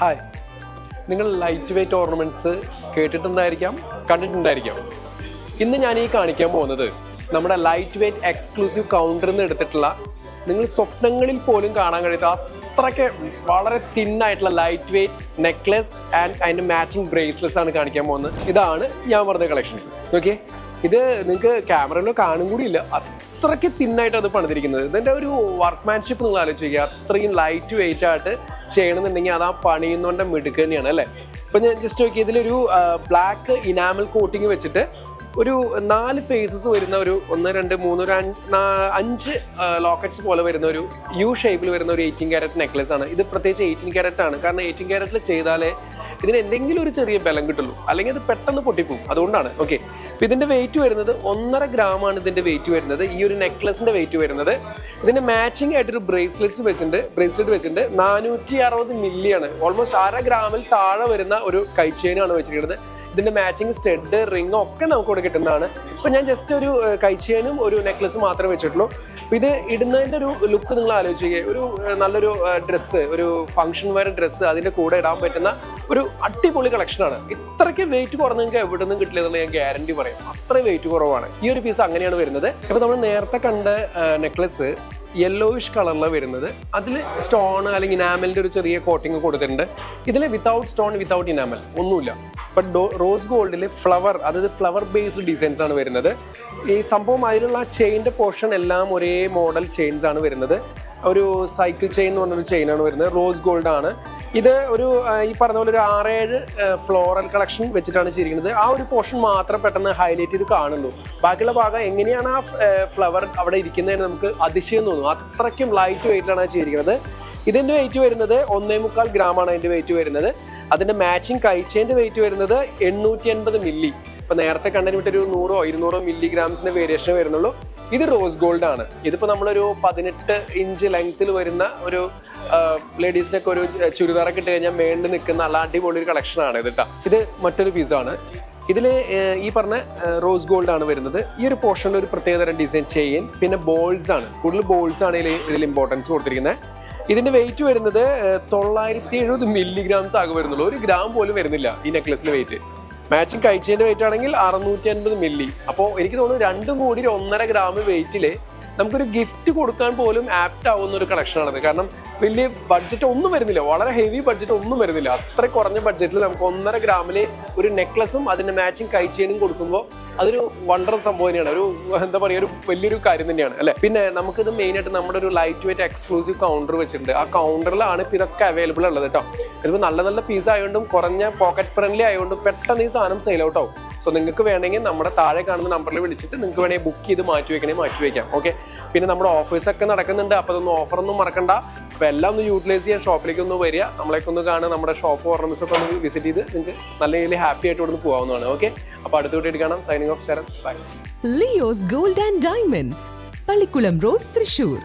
Hi നിങ്ങൾ light weight ornaments കേട്ടിട്ടുണ്ടായിരിക്കാം കണ്ടിട്ടുണ്ടായിരിക്കാം. ഇന്ന് ഞാൻ ഈ കാണിക്കാൻ പോകുന്നത് നമ്മുടെ ലൈറ്റ് വെയ്റ്റ് എക്സ്ക്ലൂസീവ് കൗണ്ടറിൽ നിന്ന് എടുത്തിട്ടുള്ള നിങ്ങൾ സ്വപ്നങ്ങളിൽ പോലും കാണാൻ കഴിയാത്ത അത്രയ്ക്ക് വളരെ തിന്നായിട്ടുള്ള ലൈറ്റ് വെയ്റ്റ് നെക്ലസ് ആൻഡ് അതിന്റെ മാച്ചിങ് ബ്രേസ്ലെസ് ആണ് കാണിക്കാൻ പോകുന്നത്. ഇതാണ് ഞാൻ പറഞ്ഞ കളക്ഷൻസ് ഓക്കെ ഇത് നിങ്ങൾക്ക് ക്യാമറയിലോ കാണും കൂടിയില്ല അത്രയ്ക്ക് തിന്നായിട്ട് അത് പണിതിരിക്കുന്നത്. ഇതിന്റെ ഒരു വർക്ക്മാൻഷിപ്പ് നിങ്ങൾ ആലോചിക്കുക. അത്രയും ലൈറ്റ് വെയിറ്റ് ആയിട്ട് ചെയ്യണമെന്നുണ്ടെങ്കിൽ അത് ആ പണിയുന്നോണ്ട് മിടുക്ക് തന്നെയാണ് അല്ലേ? ഇപ്പൊ ഞാൻ ജസ്റ്റ് നോക്കി ഇതിലൊരു ബ്ലാക്ക് ഇനാമൽ കോട്ടിങ് വെച്ചിട്ട് ഒരു നാല് ഫേസസ് വരുന്ന ഒരു ഒന്ന് രണ്ട് മൂന്ന് ഒരു അഞ്ച് അഞ്ച് ലോക്കറ്റ്സ് പോലെ വരുന്ന ഒരു യു ഷേപ്പിൽ വരുന്ന ഒരു എയ്റ്റീൻ ക്യാരറ്റ് നെക്ലസ് ആണ്. ഇത് പ്രത്യേകിച്ച് എയ്റ്റീൻ ക്യാരറ്റ് ആണ്. കാരണം എയ്റ്റീൻ ക്യാരറ്റിൽ ചെയ്താലേ ഇതിന് എന്തെങ്കിലും ഒരു ചെറിയ ബലം കിട്ടുള്ളൂ. അല്ലെങ്കിൽ അത് പെട്ടെന്ന് പൊട്ടിപ്പോകും അതുകൊണ്ടാണ്. ഓക്കെ അപ്പൊ ഇതിന്റെ വെയിറ്റ് വരുന്നത് ഒന്നര ഗ്രാം ആണ് ഇതിന്റെ വെയിറ്റ് വരുന്നത്. ഈ ഒരു നെക്ലസിന്റെ വെയിറ്റ് വരുന്നത്. ഇതിന്റെ മാച്ചിങ് ആയിട്ട് ഒരു ബ്രേസ്ലെറ്റ്സ് വെച്ചിട്ടുണ്ട്. ബ്രേസ്ലെറ്റ് വെച്ചിട്ടുണ്ട്. നാനൂറ്റി അറുപത് മില്ലിയാണ് ഓൾമോസ്റ്റ് അര ഗ്രാമിൽ താഴെ വരുന്ന ഒരു കൈ ചെയിനാണ് വെച്ചിരിക്കുന്നത്. ഇതിന്റെ മാച്ചിങ് സ്റ്റെഡ് റിംഗ് ഒക്കെ നമുക്ക് ഇവിടെ കിട്ടുന്നതാണ്. ഇപ്പൊ ഞാൻ ജസ്റ്റ് ഒരു കൈച്ചേനും ഒരു നെക്ലസും മാത്രമേ വെച്ചിട്ടുള്ളൂ. ഇത് ഇടുന്നതിന്റെ ഒരു ലുക്ക് നിങ്ങൾ ആലോചിക്കുക. ഒരു നല്ലൊരു ഡ്രസ്സ് ഒരു ഫംഗ്ഷൻ വെയർ ഡ്രസ്സ് അതിന്റെ കൂടെ ഇടാൻ പറ്റുന്ന ഒരു അടിപൊളി കളക്ഷനാണ് ഇത്രയ്ക്ക് വെയിറ്റ് കുറഞ്ഞ നിങ്ങൾക്ക് എവിടെ നിന്നും കിട്ടില്ല ഞാൻ ഗ്യാരണ്ടി പറയാം. അത്രയും വെയിറ്റ് കുറവാണ്. ഈ ഒരു പീസ് അങ്ങനെയാണ് വരുന്നത്. അപ്പൊ നമ്മൾ നേരത്തെ കണ്ട നെക്ലസ് യെല്ലോയിഷ് കളറിലാണ് വരുന്നത്. അതിൽ സ്റ്റോൺ അല്ലെങ്കിൽ ഇനാമലിന്റെ ഒരു ചെറിയ കോട്ടിങ് കൊടുത്തിട്ടുണ്ട്. ഇതിൽ വിതൗട്ട് സ്റ്റോൺ വിതൗട്ട് ഇനാമൽ ഒന്നുമില്ല. ബട്ട് റോസ് ഗോൾഡിൽ ഫ്ലവർ അതായത് ഫ്ലവർ ബേസ്ഡ് ഡിസൈൻസ് ആണ് വരുന്നത്. ഈ സംഭവം അതിലുള്ള ചെയിന്റെ പോർഷൻ എല്ലാം ഒരേ മോഡൽ ചെയിൻസ് ആണ് വരുന്നത്. ഒരു സൈക്കിൾ ചെയിൻ എന്ന് പറഞ്ഞൊരു ചെയിനാണ് വരുന്നത്. റോസ് ഗോൾഡ് ആണ്. ഇത് ഒരു ഈ പറഞ്ഞ പോലെ ഒരു ആറേഴ് ഫ്ലോറൽ കളക്ഷൻ വെച്ചിട്ടാണ് ചെയ്തിരിക്കുന്നത്. ആ ഒരു പോർഷൻ മാത്രം പെട്ടെന്ന് ഹൈലൈറ്റ് ചെയ്ത് കാണുന്നു. ബാക്കിയുള്ള ഭാഗം എങ്ങനെയാണ് ആ ഫ്ലവർ അവിടെ ഇരിക്കുന്നതിന് നമുക്ക് അതിശയം തോന്നും. അത്രയ്ക്കും ലൈറ്റ് വെയിറ്റിലാണ് ചെയ്തിരിക്കുന്നത്. ഇതിന്റെ വെയിറ്റ് വരുന്നത് ഒന്നേ മുക്കാൽ ആണ് അതിന്റെ വെയിറ്റ് വരുന്നത്. അതിന്റെ മാച്ചിങ് കൈച്ചേന്റെ വെയിറ്റ് വരുന്നത് എണ്ണൂറ്റി എൺപത് മില്ലി ഇപ്പൊ നേരത്തെ കണ്ടതിന് വിട്ടൊരു നൂറോ ഇരുന്നൂറോ മില്ലിഗ്രാംസിന്റെ വേരിയേഷൻ വരുന്നുള്ളൂ. ഇത് റോസ് ഗോൾഡ് ആണ്. ഇതിപ്പോ നമ്മളൊരു പതിനെട്ട് ഇഞ്ച് ലെങ്ത്തിൽ വരുന്ന ഒരു ലേഡീസിനൊക്കെ ഒരു ചുരിദാറൊക്കെ ഇട്ട് കഴിഞ്ഞാൽ മേണ്ട് നിൽക്കുന്ന നല്ല അടിപൊളി ഒരു കളക്ഷൻ ആണ് ഇത് കേട്ടോ ഇത് മറ്റൊരു പീസാണ് ഇതിൽ ഈ പറഞ്ഞ റോസ് ഗോൾഡ് ആണ് വരുന്നത്. ഈ ഒരു പോർഷനിൽ ഒരു പ്രത്യേകതരം ഡിസൈൻ ചെയിൻ പിന്നെ ബോൾസ് ആണ്. കൂടുതൽ ബോൾസ് ആണ് ഇതിൽ ഇതിൽ ഇമ്പോർട്ടൻസ് കൊടുത്തിരിക്കുന്നത് ഇതിന്റെ വെയിറ്റ് വരുന്നത് തൊള്ളായിരത്തി എഴുപത് മില്ലിഗ്രാംസ് ആകെ വരുന്നുള്ളൂ. ഒരു ഗ്രാം പോലും വരുന്നില്ല ഈ നെക്ലസിന്റെ വെയിറ്റ് മാച്ചിങ് കഴിച്ചതിന്റെ വെയിറ്റ് ആണെങ്കിൽ അറുന്നൂറ്റി അൻപത് മില്ലി അപ്പോൾ എനിക്ക് തോന്നുന്നു രണ്ടും കൂടി ഒരു ഒന്നര ഗ്രാം വെയിറ്റിൽ നമുക്കൊരു ഗിഫ്റ്റ് കൊടുക്കാൻ പോലും ആപ്റ്റ് ആവുന്ന ഒരു കളക്ഷനാണത് കാരണം വലിയ ബഡ്ജറ്റ് ഒന്നും വരുന്നില്ല. വളരെ ഹെവി ബഡ്ജറ്റ് ഒന്നും വരുന്നില്ല. അത്ര കുറഞ്ഞ ബഡ്ജറ്റിൽ നമുക്ക് ഒന്നര ഗ്രാമിൽ ഒരു നെക്ലസും അതിന്റെ മാച്ചിങ് കഴിച്ചേനും കൊടുക്കുമ്പോൾ അതൊരു വണ്ടർ സംഭവം തന്നെയാണ്. ഒരു എന്താ പറയുക ഒരു വലിയൊരു കാര്യം തന്നെയാണ് അല്ലെ? പിന്നെ നമുക്കിത് മെയിൻ ആയിട്ട് നമ്മുടെ ഒരു ലൈറ്റ് വെയിറ്റ് എക്സ്ക്ലൂസീവ് കൗണ്ടർ വെച്ചിട്ടുണ്ട്. ആ കൗണ്ടറിലാണ് ഇപ്പം ഇതൊക്കെ അവൈലബിൾ ഉള്ളത് കേട്ടോ. ഇതിപ്പോൾ നല്ല നല്ല പീസ് ആയതുകൊണ്ടും കുറഞ്ഞ പോക്കറ്റ് ഫ്രണ്ട്ലി ആയതുകൊണ്ടും പെട്ടെന്ന് ഈ സാധനം സെയിൽ ഔട്ട് ആവും. സോ നിങ്ങൾക്ക് വേണമെങ്കിൽ നമ്മുടെ താഴെ കാണുന്ന നമ്പറിൽ വിളിച്ചിട്ട് നിങ്ങൾക്ക് വേണമെങ്കിൽ ബുക്ക് ചെയ്ത് മാറ്റി വെക്കണേ മാറ്റി വെക്കാം. ഓക്കെ പിന്നെ നമ്മുടെ ഓഫേഴ്സൊക്കെ നടക്കുന്നുണ്ട്. അപ്പോൾ അതൊന്നും ഓഫർ ഒന്നും മറക്കണ്ട. അപ്പോൾ എല്ലാം ഒന്ന് യൂട്ടിലൈസ് ചെയ്യാൻ ഷോപ്പിലേക്ക് ഒന്ന് വരിക. നമ്മളേക്ക് ഒന്ന് കാണുക. നമ്മുടെ ഷോപ്പ് ഓർണമെന്റ്സ് ഒക്കെ ഒന്ന് വിസിറ്റ് ചെയ്ത് നിങ്ങൾക്ക് നല്ല രീതിയിൽ ഹാപ്പി ആയിട്ട് ഇവിടെ നിന്ന് പോകാവുന്നതാണ്. ഓക്കെ അപ്പോൾ അടുത്ത വീട്ടിൽ കാണാം. Signing off Sharath by Leo's gold and diamonds Pallikulam road Thrissur